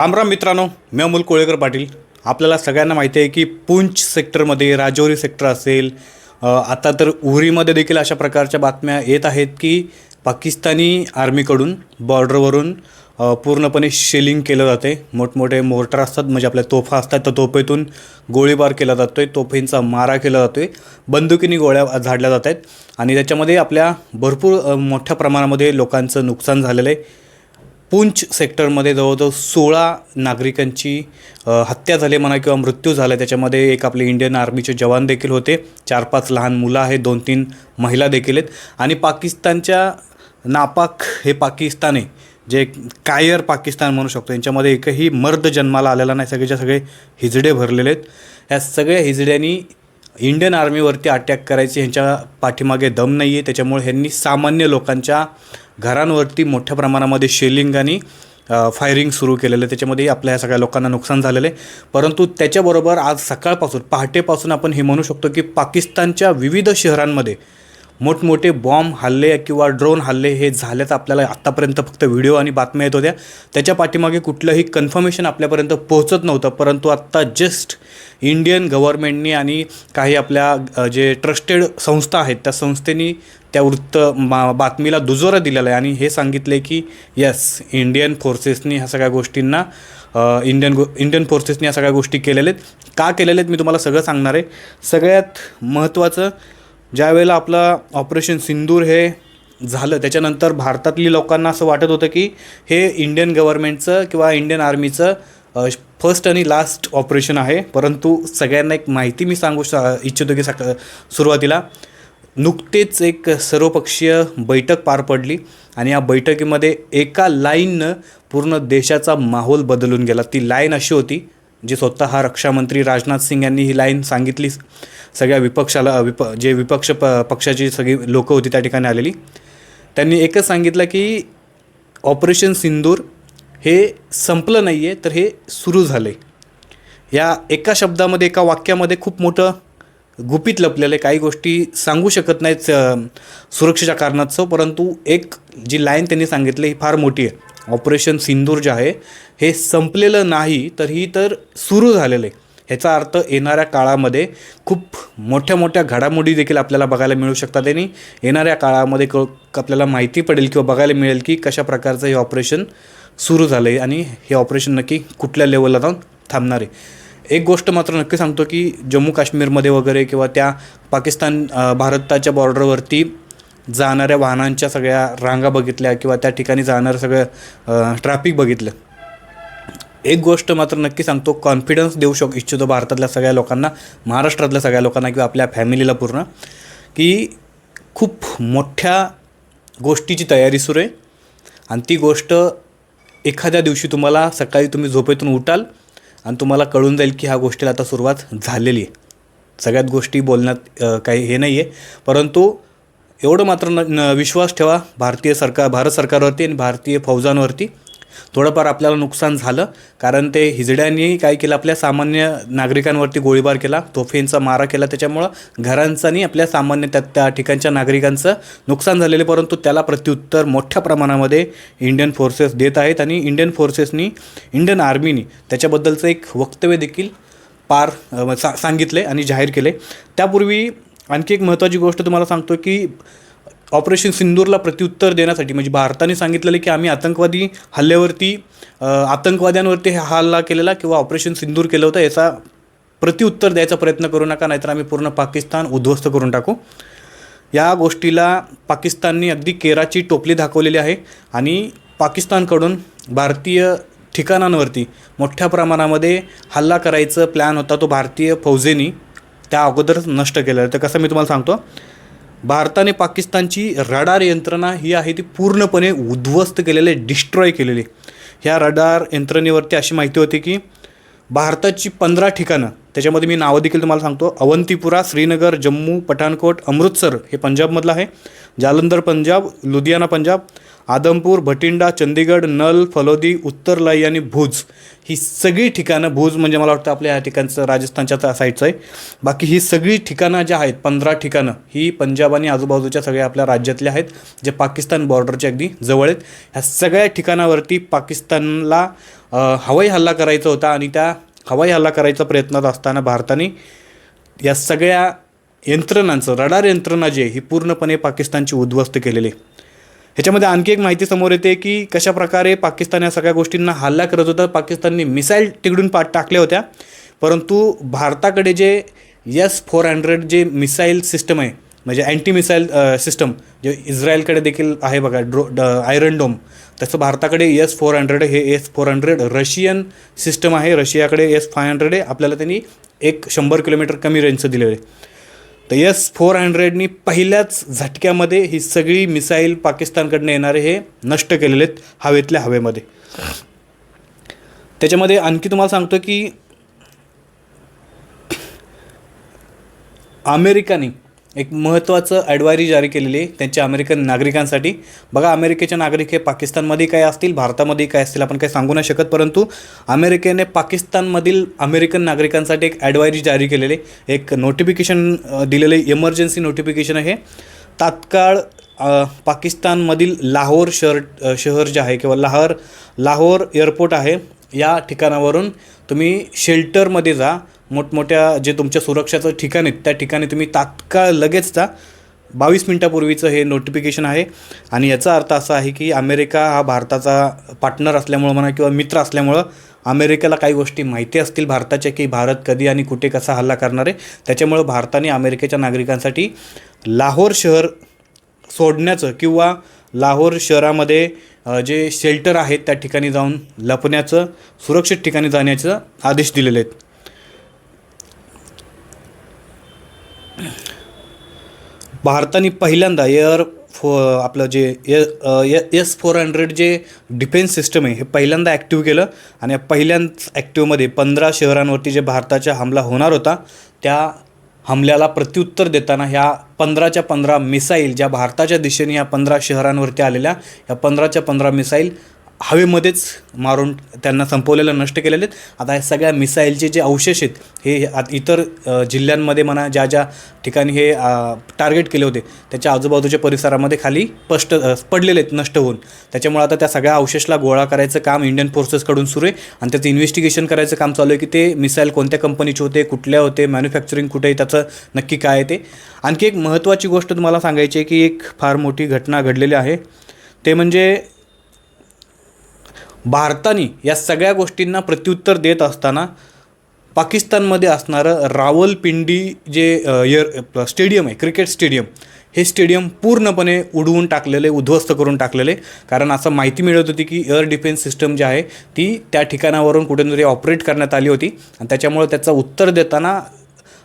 रामराम मित्रांनो मी अमोल कोळेकर पाटील. आपल्याला सगळ्यांना माहिती आहे की पुंछ सेक्टरमध्ये राजौरी सेक्टर असेल आता तर उहरीमध्ये देखील अशा प्रकारच्या बातम्या येत आहेत की पाकिस्तानी आर्मीकडून बॉर्डरवरून पूर्णपणे शेलिंग केलं जाते मोठमोठे मोर्टर असतात म्हणजे आपल्या तोफा असतात त्या तोफेतून गोळीबार केला जातो आहे तोफेंचा मारा केला जातो आहे बंदुकीने गोळ्या झाडल्या जात आहेत. आणि त्याच्यामध्ये आपल्या भरपूर मोठ्या प्रमाणामध्ये लोकांचं नुकसान झालेलं आहे. पुंछ सेक्टरमध्ये जवळजवळ सोळा नागरिकांची हत्या झाली म्हणा किंवा मृत्यू झाला त्याच्यामध्ये एक आपले इंडियन आर्मीचे जवान देखील होते. चार पाच लहान मुलं आहेत दोन तीन महिला देखील आहेत. आणि पाकिस्तानच्या नापाक हे पाकिस्तानी जे कायर पाकिस्तान म्हणू शकतो यांच्यामध्ये एकही मर्द जन्माला आलेला नाही. सगळेच्या सगळे हिजडे भरलेले आहेत. ह्या सगळ्या हिजड्यांनी इंडियन आर्मीवरती अटॅक करायची ह्यांच्या पाठीमागे दम नाही आहे त्याच्यामुळे ह्यांनी सामान्य लोकांच्या घरांवरती मोठ्या प्रमाणामध्ये शेलिंग आणि फायरिंग सुरू केलेलं. आहे त्याच्यामध्ये आपल्या ह्या सगळ्या लोकांना नुकसान झालेलं आहे. परंतु त्याच्याबरोबर आज सकाळपासून पहाटेपासून आपण हे म्हणू शकतो की पाकिस्तानच्या विविध शहरांमध्ये मोठमोठे बॉम्ब हल्ले किंवा ड्रोन हल्ले हे झाल्याचं आपल्याला आत्तापर्यंत फक्त व्हिडिओ आणि बातम्या येत होत्या. त्याच्या पाठीमागे कुठलंही कन्फर्मेशन आपल्यापर्यंत पोहोचत नव्हतं. परंतु आत्ता जस्ट इंडियन गव्हर्नमेंटनी आणि काही आपल्या जे ट्रस्टेड संस्था आहेत त्या संस्थेनी त्या वृत्त मा बातमीला दुजोरा दिलेला आहे आणि हे सांगितलं आहे की येस इंडियन फोर्सेसनी ह्या सगळ्या गोष्टींना इंडियन गो इंडियन फोर्सेसनी या सगळ्या गोष्टी केलेल्या आहेत का केलेल्या आहेत मी तुम्हाला सगळं सांगणार आहे. सगळ्यात महत्त्वाचं ज्यावेळेला आपलं ऑपरेशन सिंदूर हे झालं त्याच्यानंतर भारतातली लोकांना असं वाटत होतं की हे इंडियन गव्हर्नमेंटचं किंवा इंडियन आर्मीचं फर्स्ट आणि लास्ट ऑपरेशन आहे. परंतु सगळ्यांना एक माहिती मी सांगू सा इच्छितो की सक सुरुवातीला. नुकतेच एक सर्वपक्षीय बैठक पार पडली आणि या बैठकीमध्ये एका लाईननं पूर्ण देशाचा माहोल बदलून गेला. ती लाईन अशी होती जी स्वतः रक्षामंत्री राजनाथ सिंग यांनी ही लाईन सांगितली सगळ्या विपक्षाला विप जे विपक्ष प पक्षाची सगळी लोकं होती त्या ठिकाणी आलेली. त्यांनी एकच सांगितलं की ऑपरेशन सिंदूर हे संपलं नाही आहे तर हे सुरू झालं आहे या एका शब्दामध्ये एका वाक्यामध्ये खूप मोठं गुपित लपलेलं आहे. काही गोष्टी सांगू शकत नाहीत सुरक्षेच्या कारणास्तव परंतु एक जी लाईन त्यांनी सांगितली ही फार मोठी आहे. ऑपरेशन सिंदूर जे आहे हे संपलेलं नाही तर ही तर सुरू झालेलं आहे. ह्याचा अर्थ येणाऱ्या काळामध्ये खूप मोठ्या मोठ्या घडामोडी देखील आपल्याला बघायला मिळू शकतात. आणि येणाऱ्या काळामध्ये क आपल्याला माहिती पडेल किंवा बघायला मिळेल की कशा प्रकारचं हे ऑपरेशन सुरू झालं आहे आणि हे ऑपरेशन नक्की कुठल्या लेवलला जाऊन थांबणार आहे. एक गोष्ट मात्र नक्की सांगतो की जम्मू काश्मीरमध्ये वगैरे किंवा त्या पाकिस्तान भारताच्या बॉर्डरवरती जाणाऱ्या वाहनांच्या सगळ्या रांगा बघितल्या किंवा त्या ठिकाणी जाणारं सगळं ट्रॅफिक बघितलं. एक गोष्ट मात्र नक्की सांगतो कॉन्फिडन्स देऊ शक इच्छितो भारतातल्या सगळ्या लोकांना महाराष्ट्रातल्या सगळ्या लोकांना किंवा आपल्या फॅमिलीला पूर्ण की खूप मोठ्या गोष्टीची तयारी सुरू आहे. आणि ती गोष्ट एखाद्या दिवशी तुम्हाला सकाळी तुम्ही झोपेतून उठाल आणि तुम्हाला कळून जाईल की ह्या गोष्टीला आता सुरुवात झालेली आहे. सगळ्यात गोष्टी बोलण्यात काही हे नाही आहे परंतु एवढं मात्र न विश्वास ठेवा भारतीय सरकार भारत सरकारवरती आणि भारतीय फौजांवरती. थोडंफार आपल्याला नुकसान झालं कारण ते हिजड्यांनी काय केलं आपल्या सामान्य नागरिकांवरती गोळीबार केला तोफेंचा मारा केला त्याच्यामुळं घरांचं आणि आपल्या सामान्य त्या त्या ठिकाणच्या नागरिकांचं नुकसान झालेलं आहे, परंतु त्याला प्रत्युत्तर मोठ्या प्रमाणामध्ये इंडियन फोर्सेस देत आहेत आणि इंडियन फोर्सेसनी इंडियन आर्मीनी त्याच्याबद्दलचं एक वक्तव्य देखील पार सा सांगितले आणि जाहीर केले त्यापूर्वी आणखी एक महत्त्वाची गोष्ट तुम्हाला सांगतो की ऑपरेशन सिंदूरला प्रत्युत्तर देण्यासाठी म्हणजे भारताने सांगितलेलं की आम्ही आतंकवादी हल्ल्यावरती आतंकवाद्यांवरती हा हल्ला केलेला किंवा ऑपरेशन सिंदूर केलं होतं याचा प्रत्युत्तर द्यायचा प्रयत्न करू नका नाहीतर आम्ही पूर्ण पाकिस्तान उद्ध्वस्त करून टाकू. या गोष्टीला पाकिस्तानने अगदी केराची टोपली दाखवलेली आहे आणि पाकिस्तानकडून भारतीय ठिकाणांवरती मोठ्या प्रमाणामध्ये हल्ला करायचं प्लॅन होता तो भारतीय फौजेनी त्या अगोदरच नष्ट केला तर कसं मी तुम्हाला सांगतो भारताने पाकिस्तानची रडार यंत्रणा ही आहे ती पूर्णपणे उद्ध्वस्त केलेली आहे डिस्ट्रॉय केलेली. ह्या रडार यंत्रणेवरती अशी माहिती होती की भारताची पंधरा ठिकाणं त्याच्यामध्ये मी नावं देखील तुम्हाला सांगतो. अवंतीपुरा श्रीनगर जम्मू पठाणकोट अमृतसर हे पंजाबमधलं आहे. जालंधर पंजाब लुधियाना पंजाब आदमपूर भटिंडा चंदीगड नल फलोदी उत्तरलाई आणि भुज ही सगळी ठिकाणं भुज म्हणजे मला वाटतं आपल्या या ठिकाणचं राजस्थानच्या साईडचं आहे. बाकी ही सगळी ठिकाणं ज्या आहेत पंधरा ठिकाणं ही पंजाब आणि आजूबाजूच्या सगळ्या आपल्या राज्यातले आहेत जे पाकिस्तान बॉर्डरच्या अगदी जवळ आहेत. ह्या सगळ्या ठिकाणावरती पाकिस्तानला हवाई हल्ला करायचा होता आणि त्या हवाई हल्ला करायचा प्रयत्नात असताना भारताने या सगळ्या यंत्रणांचं रडार यंत्रणा जी आहे ही पूर्णपणे पाकिस्तानची उद्ध्वस्त केलेली आहे. ह्याच्यामध्ये आणखी एक माहिती समोर येते की कशा प्रकारे पाकिस्तान या सगळ्या गोष्टींना हल्ला करत होता. पाकिस्तानने मिसाईल तिकडून पा टाकल्या होत्या. परंतु भारताकडे जे यस फोर हंड्रेड जे मिसाईल सिस्टम आहे म्हणजे अँटी मिसाईल सिस्टम जे इस्रायलकडे देखील आहे बघा ड्रो ड आयरन डोम तसं भारताकडे एस फोर हंड्रेड हे S four hundred Russian system आहे. रशियाकडे एस फाय हंड्रेड आहे. आपल्याला त्यांनी एक शंभर किलोमीटर कमी रेंजचं दिलेलं आहे. तर एस फोर हंड्रेडनी पहिल्याच झटक्यामध्ये ही सगळी मिसाईल पाकिस्तानकडनं येणारे हे नष्ट केलेले आहेत हवेतल्या हवेमध्ये. त्याच्यामध्ये आणखी तुम्हाला सांगतो की अमेरिकाने एक महत्त्वाचं ॲडवायरी जारी केलेली आहे त्यांच्या अमेरिकन नागरिकांसाठी. बघा अमेरिकेचे नागरिक हे पाकिस्तानमध्ये काय असतील? भारतामध्ये काय असतील? आपण काही सांगू नाही शकत परंतु अमेरिकेने पाकिस्तानमधील अमेरिकन नागरिकांसाठी एक ॲडवायरी जारी केलेली आहे. एक नोटिफिकेशन दिलेले इमर्जन्सी नोटिफिकेशन आहे. तात्काळ पाकिस्तानमधील लाहोर शहर शहर जे आहे किंवा लाहोर लाहोर एअरपोर्ट आहे या ठिकाणावरून तुम्ही शेल्टरमध्ये जा. मोठमोठ्या जे तुमच्या सुरक्षाचं ठिकाण आहेत त्या ठिकाणी तुम्ही तात्काळ लगेच जा. बावीस मिनटापूर्वीचं हे नोटिफिकेशन आहे. आणि याचा अर्थ असा आहे की अमेरिका हा भारताचा पार्टनर असल्यामुळं म्हणा किंवा मित्र असल्यामुळं अमेरिकेला काही गोष्टी माहिती असतील भारताच्या की भारत कधी आणि कुठे कसा हल्ला करणार आहे. त्याच्यामुळं भारताने अमेरिकेच्या नागरिकांसाठी लाहोर शहर सोडण्याचं किंवा लाहोर शहरामध्ये जे शेल्टर आहेत त्या ठिकाणी जाऊन लपण्याचं सुरक्षित ठिकाणी जाण्याचं आदेश दिलेले आहेत. भारताने पहिल्यांदा एअर फो आपलं जे एस फोर हंड्रेड जे डिफेन्स सिस्टम आहे हे पहिल्यांदा ॲक्टिव्ह केलं. आणि पहिल्यांदाच ॲक्टिव्हमध्ये पंधरा शहरांवरती जे भारताचा हमला होणार होता त्या हमल्याला प्रत्युत्तर देताना ह्या पंधराच्या पंधरा मिसाईल ज्या भारताच्या दिशेने या पंधरा शहरांवरती आलेल्या या पंधराच्या पंधरा मिसाईल हवेमध्येच मारून त्यांना संपवलेलं नष्ट केलेले आहेत. आता या सगळ्या मिसाईलचे जे अवशेष आहेत हे इतर जिल्ह्यांमध्ये म्हणा ज्या ज्या ठिकाणी हे टार्गेट केले होते त्याच्या आजूबाजूच्या परिसरामध्ये खाली स्पष्ट पडलेले आहेत नष्ट होऊन. त्याच्यामुळे आता त्या सगळ्या अवशेषला गोळा करायचं काम इंडियन फोर्सेसकडून सुरू आहे. आणि त्याचं इन्व्हेस्टिगेशन करायचं काम चालू आहे की ते मिसाईल कोणत्या कंपनीचे होते कुठल्या होते मॅन्युफॅक्चरिंग कुठे त्याचं नक्की काय आहे ते. आणखी एक महत्त्वाची गोष्ट तुम्हाला सांगायची आहे की एक फार मोठी घटना घडलेली आहे. ते म्हणजे भारताने या सगळ्या गोष्टींना प्रत्युत्तर देत असताना पाकिस्तानमध्ये असणारं रावलपिंडी जे एअर स्टेडियम आहे क्रिकेट स्टेडियम हे स्टेडियम पूर्णपणे उडवून टाकलेले उद्ध्वस्त करून टाकलेले. कारण असं माहिती मिळत होती की एअर डिफेन्स सिस्टम जी आहे ती त्या ठिकाणावरून कुठेतरी ऑपरेट करण्यात आली होती. आणि त्याच्यामुळे त्याचं उत्तर देताना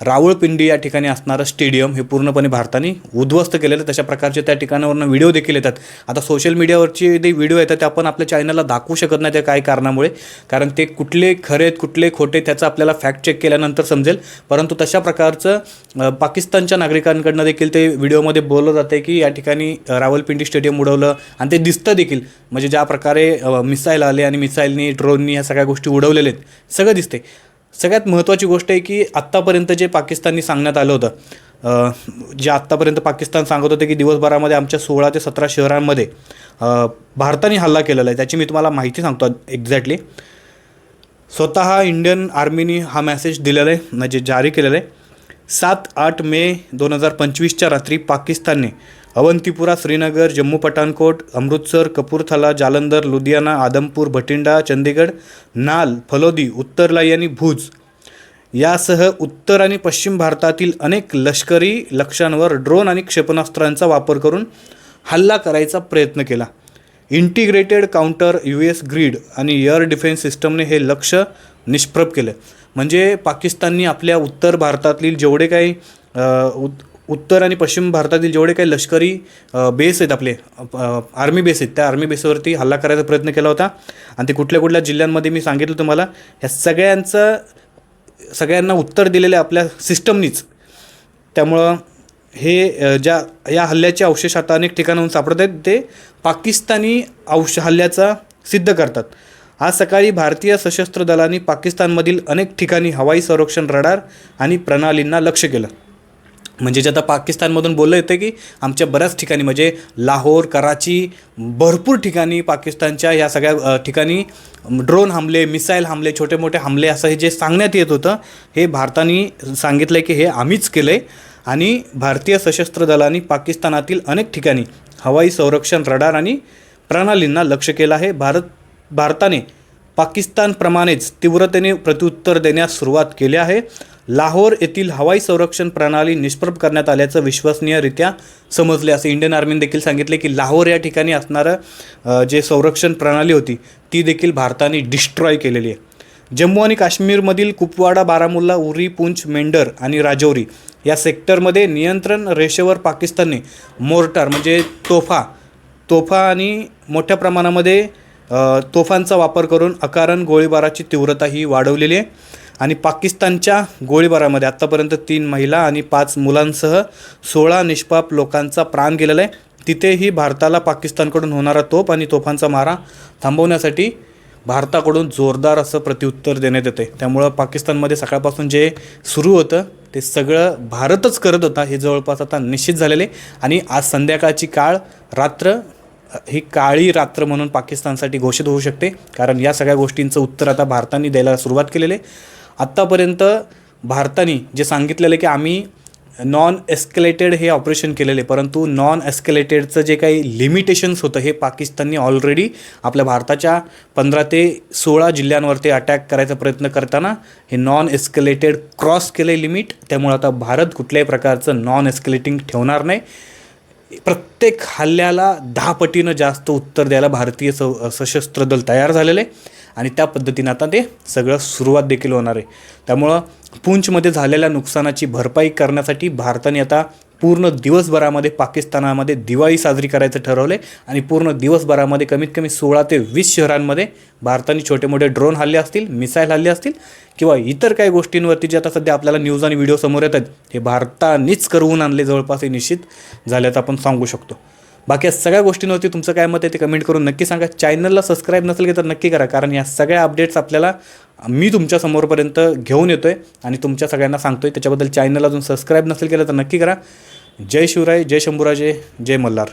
रावळपिंडी या ठिकाणी असणारं स्टेडियम हे पूर्णपणे भारताने उद्ध्वस्त केलेलं तशा प्रकारचे त्या ठिकाणावरून व्हिडिओ देखील येतात. आता सोशल मीडियावरचे जे व्हिडिओ येतात ते आपण आपल्या चॅनलला दाखवू शकत नाही त्या काही कारणामुळे. कारण ते कुठले खरे आहेत कुठले खोटे त्याचं आपल्याला फॅक्ट चेक केल्यानंतर समजेल. परंतु तशा प्रकारचं पाकिस्तानच्या नागरिकांकडनं देखील ते व्हिडिओमध्ये बोललं जाते की या ठिकाणी रावलपिंडी स्टेडियम उडवलं. आणि ते दिसतं देखील. म्हणजे ज्या प्रकारे मिसाईल आले आणि मिसाईलनी ड्रोननी ह्या सगळ्या गोष्टी उडवलेल्या आहेत सगळं दिसते सगळ्यात महत्त्वाची गोष्ट आहे की आत्तापर्यंत जे पाकिस्ताननी सांगण्यात आलं होतं जे आत्तापर्यंत पाकिस्तान सांगत होते की दिवसभरामध्ये आमच्या सोळा ते सतरा शहरांमध्ये भारताने हल्ला केलेला आहे त्याची मी तुम्हाला माहिती सांगतो एक्झॅक्टली. स्वतः इंडियन आर्मीनी हा मेसेज दिलेला आहे म्हणजे जारी केलेला आहे. सात आठ मे दोन हजार पंचवीसच्या रात्री पाकिस्तानने अवंतीपुरा श्रीनगर जम्मू पठाणकोट अमृतसर कपूरथला जालंधर लुधियाना आदमपूर भटिंडा चंदीगड नाल फलोदी उत्तरलाई आणि भुज. यासह उत्तर आणि पश्चिम भारतातील अनेक लष्करी लक्ष्यांवर ड्रोन आणि क्षेपणास्त्रांचा वापर करून हल्ला करायचा प्रयत्न केला. Integrated counter U S grid आणि एअर डिफेन्स सिस्टमने हे लक्ष निष्प्रभ केलं. म्हणजे पाकिस्ताननी आपल्या उत्तर भारतातील जेवढे काही उत उत्तर आणि पश्चिम भारतातील जेवढे काही लष्करी बेस आहेत आपले आर्मी बेस आहेत त्या आर्मी बेसवरती हल्ला करायचा प्रयत्न केला होता. आणि ते कुठल्या कुठल्या जिल्ह्यांमध्ये मी सांगितलं तुम्हाला ह्या सगळ्यांचं सगळ्यांना उत्तर दिलेलं आहे आपल्या सिस्टमनीच त्यामुळं हे ज्या या हल्ल्याचे अवशेष आता अनेक ठिकाणाहून सापडत आहेत ते पाकिस्तानी अवश हल्ल्याचा सिद्ध करतात. आज सकाळी भारतीय सशस्त्र दलांनी पाकिस्तानमधील अनेक ठिकाणी हवाई संरक्षण रडार आणि प्रणालींना लक्ष केलं. म्हणजे जे आता पाकिस्तानमधून बोललं येतं की आमच्या बऱ्याच ठिकाणी म्हणजे लाहोर कराची भरपूर ठिकाणी पाकिस्तानच्या या सगळ्या ठिकाणी ड्रोन हमले मिसाईल हमले छोटे मोठे हमले असं हे जे सांगण्यात येत होतं हे भारताने सांगितलं की हे आम्हीच केलं आहे आणि भारतीय सशस्त्र दलांनी पाकिस्तानातील अनेक ठिकाणी हवाई संरक्षण रडार आणि प्रणालींना लक्ष केलं आहे. भारत भारताने पाकिस्तानप्रमाणेच तीव्रतेने प्रत्युत्तर देण्यास सुरुवात केली आहे. लाहोर येथील हवाई संरक्षण प्रणाली निष्प्रभ करण्यात आल्याचं विश्वसनीयरित्या समजले. असे इंडियन आर्मीने देखील सांगितले की लाहोर या ठिकाणी असणारं जे संरक्षण प्रणाली होती ती देखील भारताने डिस्ट्रॉय केलेली आहे. जम्मू आणि काश्मीरमधील कुपवाडा बारामुल्ला उरी पुंछ मेंढर आणि राजौरी या सेक्टरमध्ये नियंत्रण रेषेवर पाकिस्तानने मोर्टार म्हणजे तोफा तोफा आणि मोठ्या प्रमाणामध्ये तोफांचा वापर करून अकारण गोळीबाराची तीव्रता ही वाढवलेली आहे. आणि पाकिस्तानच्या गोळीबारामध्ये आत्तापर्यंत तीन महिला आणि पाच मुलांसह सोळा निष्पाप लोकांचा प्राण गेलेला आहे. तिथेही भारताला पाकिस्तानकडून होणारा तोफ आणि तोफांचा मारा थांबवण्यासाठी भारताकडून जोरदार असं प्रत्युत्तर देण्यात येते त्यामुळं पाकिस्तानमध्ये सकाळपासून जे सुरू होतं ते सगळं भारतच करत होता हे जवळपास आता निश्चित झालेले आणि आज संध्याकाळची काळ रात्र ही काळी रात्र म्हणून पाकिस्तानसाठी घोषित होऊ शकते. कारण या सगळ्या गोष्टींचं उत्तर आता भारताने द्यायला सुरुवात केलेली आहे. आत्तापर्यंत भारताने जे सांगितलेलं आहे की आम्ही नॉन एस्केलेटेड हे ऑपरेशन केलेले परंतु नॉन एस्केलेटेडचं जे काही लिमिटेशन्स होतं हे पाकिस्तानने ऑलरेडी आपल्या भारताच्या पंधरा ते सोळा जिल्ह्यांवरती अटॅक करायचा प्रयत्न करताना हे नॉन एस्केलेटेड क्रॉस केलं लिमिट त्यामुळे आता भारत कुठल्याही प्रकारचं नॉन एस्केलेटिंग ठेवणार नाही. प्रत्येक हल्ल्याला दहा पटीनं जास्त उत्तर द्यायला भारतीय स सशस्त्र दल तयार झालेलं आहे. आणि त्या पद्धतीनं आता ते सगळं सुरुवात देखील होणार आहे. त्यामुळं पूंचमध्ये झालेल्या नुकसानाची भरपाई करण्यासाठी भारताने आता पूर्ण दिवसभरामध्ये पाकिस्तानामध्ये दिवाळी साजरी करायचं ठरवलं आणि पूर्ण दिवसभरामध्ये कमीत कमी सोळा ते वीस शहरांमध्ये भारताने छोटे मोठे ड्रोन हल्ले असतील मिसाईल हल्ले असतील किंवा इतर काही गोष्टींवरती जे आता सध्या आपल्याला न्यूज आणि व्हिडिओ समोर येत आहेत हे भारतानेच करवून आणले जवळपास हे निश्चित झाल्याचं आपण सांगू शकतो. बाकी या सगळ्या गोष्टींवरती तुमचं काय मत आहे ते कमेंट करून नक्की सांगा. चॅनलला सबस्क्राईब नसेल की तर नक्की करा कारण या सगळ्या अपडेट्स आपल्याला मी तुमच्या समोरपर्यंत घेऊन येतो आहे आणि तुमच्या सगळ्यांना सांगतो आहे त्याच्याबद्दल चॅनल अजून सबस्क्राईब नसेल केलं तर नक्की करा. जय शिवराय जय शंभूराजे जय मल्हार.